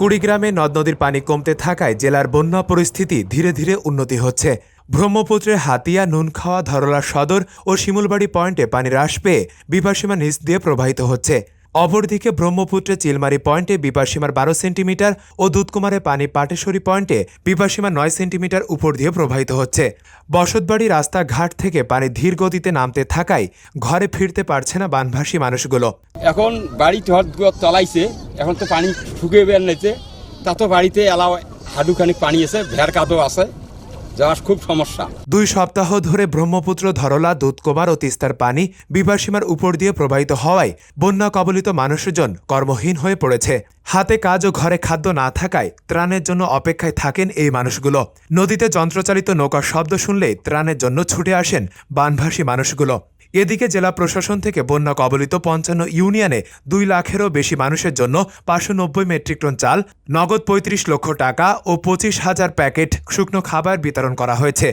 কুড়িগ্রামে নদ নদীর পানি কমতে থাকায় জেলার বন্যা পরিস্থিতি ধীরে ধীরে উন্নতি হচ্ছে। ব্রহ্মপুত্রের হাতিয়া নুনখাওয়া ধরলা সদর ও শিমুলবাড়ি পয়েন্টে পানি হ্রাস পেয়ে বিপাসীমা নিচ দিয়ে প্রবাহিত হচ্ছে। অপরদিকে ব্রহ্মপুত্রে চিলমারি পয়েন্টে বিপাসীমার বারো সেন্টিমিটার ও দুধকুমারে পানি পাটেশ্বরী পয়েন্টে বিপাসীমা নয় সেন্টিমিটার উপর দিয়ে প্রবাহিত হচ্ছে। বসতবাড়ি রাস্তাঘাট থেকে পানি ধীর গতিতে নামতে থাকায় ঘরে ফিরতে পারছে না বানভাসী মানুষগুলো। এখন বাড়ি তলাইছে। এখন তো পানি ঢুকে বের নিতে তা তো বাড়িতে এলাও হাডুখানিক পানি আছে, ভেড় কাদো আছে। খুব সমস্যা। দুই সপ্তাহ ধরে ব্রহ্মপুত্র, ধরলা দুধকুমার ও তিস্তার পানি বিপাসীমার উপর দিয়ে প্রবাহিত হওয়ায় বন্যা কবলিত মানুষজন কর্মহীন হয়ে পড়েছে। হাতে কাজ ও ঘরে খাদ্য না থাকায় ত্রাণের জন্য অপেক্ষায় থাকেন এই মানুষগুলো। নদীতে যন্ত্রচালিত নৌকার শব্দ শুনলে ত্রাণের জন্য ছুটে আসেন বানভাসী মানুষগুলো। এদিকে জেলা প্রশাসন থেকে বন্যা কবলিত পঞ্চান্ন ইউনিয়নে দুই লাখেরও বেশি মানুষের জন্য পাঁচশো নব্বই মেট্রিক টন চাল, নগদ পঁয়ত্রিশ লক্ষ টাকা ও পঁচিশ হাজার প্যাকেট শুকনো খাবার বিতরণ করা হয়েছে।